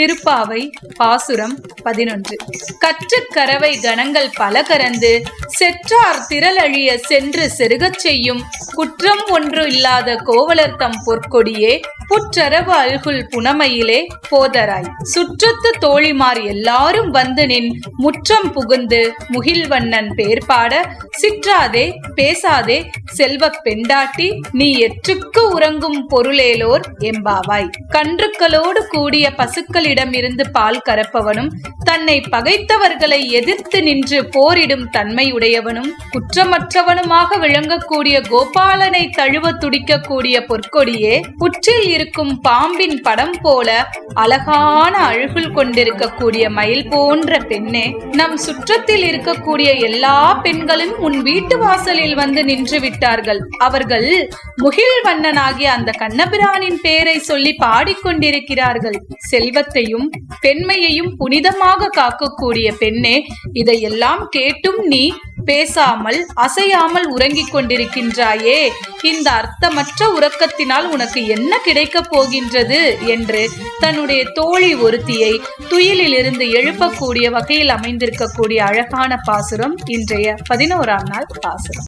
திருப்பாவை பாசுரம் பதினொன்று. கற்றுக்கரவை கணங்கள் பல கறந்து செற்றார் திரளழிய சென்று செருகச் செய்யும் குற்றம் ஒன்று இல்லாத கோவலர் தம் பொற்கொடியே புற்றரவு அல்குல் புனமையிலே போதராய். சுற்றத்து தோழிமார் எல்லாரும் வந்து நின் முற்றம் புகுந்து முகில்வண்ணன் பேர்பாட சிற்றாதே பேசாதே செல்வப் பெண்டாட்டி நீ எற்றுக்கு உறங்கும் பொருளேலோர் எம்பாவாய். கன்றுக்களோடு கூடிய பசுக்கள் மக்களிடமிருந்து பால் கறப்பவனும் தன்னை பகைத்தவர்களை எதிர்த்து நின்று போரிடும் தன்மையுடையவனும் குற்றமற்றவனுமாக விளங்கக்கூடிய கோபாலனை தழுவ துடிக்கக்கூடிய பொற்கொடியே புற்றில் இருக்கும் பாம்பின் படம் போல அழகான அழகுள் கொண்டிருக்கக்கூடிய மயில் போன்ற பெண்ணே நம் சுற்றத்தில் இருக்கக்கூடிய எல்லா பெண்களும் உன் வீட்டு வாசலில் வந்து நின்று விட்டார்கள். அவர்கள் முகில் வண்ணனாகிய அந்த கண்ணபிரானின் பெயரை சொல்லி பாடிக்கொண்டிருக்கிறார்கள். செல்வத்தையும் பெண்மையையும் புனிதமாக காக்கக்கூடிய பெண்ணே இதையெல்லாம் கேட்டும் நீ பேசாமல் அசையாமல் உறங்கிக் கொண்டிருக்கின்றாயே. இந்த அர்த்தமற்ற உறக்கத்தினால் உனக்கு என்ன கிடைக்கப் போகின்றது? என்று தன்னுடைய தோழி ஒருத்தியை துயிலிலிருந்து எழுப்பக்கூடிய வகையில் அமைந்திருக்கக்கூடிய அழகான பாசுரம் இன்றைய பதினோராம் நாள் பாசுரம்.